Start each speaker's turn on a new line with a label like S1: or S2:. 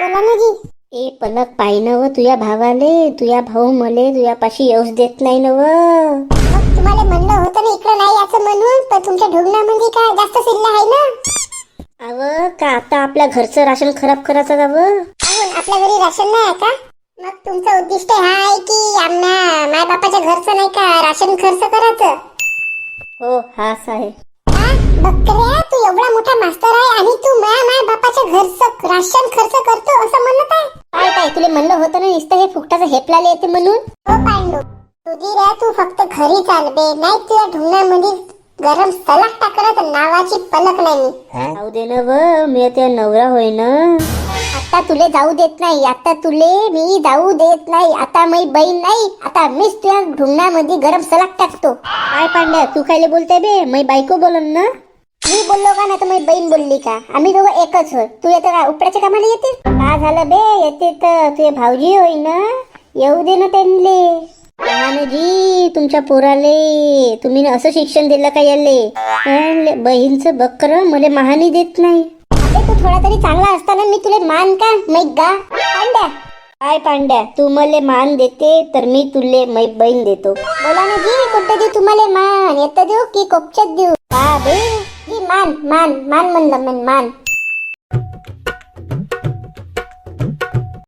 S1: बोला ना जी.
S2: ए पलक पाय न व तुया भावाले तुया भाऊ मले तुयापाशी येऊच देत नाही न व
S1: तुम्हाला म्हणलं होतं ना इकडं नाही याचं म्हणून पण तुमच्या ढोंगणामध्ये काय जास्त सिल्ला आहे ना?
S2: अव का आता आपल्या घरचं राशन खराब करायचं का व
S1: आपल्या घरी राशन नाही आहे का? मग तुमचं उद्दिष्ट हा आहे की आम्हा माय बापाच्या घरचं नाही का राशन खर्च करायचं?
S2: हो हाच आहे.
S1: हा? बकऱ्या तू एवढा मोठा मास्तर आहे आणि तू बापाच्या घरचं राशन खर्च करतो असं म्हणत आहे.
S2: काय काय तुला म्हणलं होतं ना नुसतं हे फुकटाचं हेपलाले येते म्हणून?
S1: हो पांडू. तुझी रे तू फक्त घरी चाल बे नाही तुझ्या ढुंगणामध्ये गरम सलाग टाकलं तर नावाची पलक नाही मी.
S2: जाऊ दे ना व मी त्या नवरा होय ना
S1: आता तुले जाऊ देत नाही आता तुले मी जाऊ देत नाही आता मी बहीण नाही आता मीच तुझ्या ढुंगणामध्ये गरम सलाग टाकतो.
S2: काय पांड्या तू खायला बोलते बे मै बायको बोलन ना?
S1: मी बोललो का नाही तर माझी बहीण बोलली का? आम्ही दोघं एकच होय तू येतं का? उपड्याच्या कामाला येते
S2: का झालं बे? येते तर तुझे भाऊजी होय ना? येऊ दे ना त्यांले. जी तुमच्या पोराले. तुम्ही असं शिक्षण दिलं का याले? बहीणचं बकर मला महानी देत नाही.
S1: तू थोडा तरी चांगला असताना मी तुले मान का? मै गा. पांड्या.
S2: काय पांड्या? तू मला मान देते तर मी तुले मै बहीण देतो.
S1: बोला ना जी कोणतं देऊ तुम्हाला मान? येतं देऊ की कोपच्यात देऊ?
S2: का बे?
S1: मान मान म्हणलं मन मान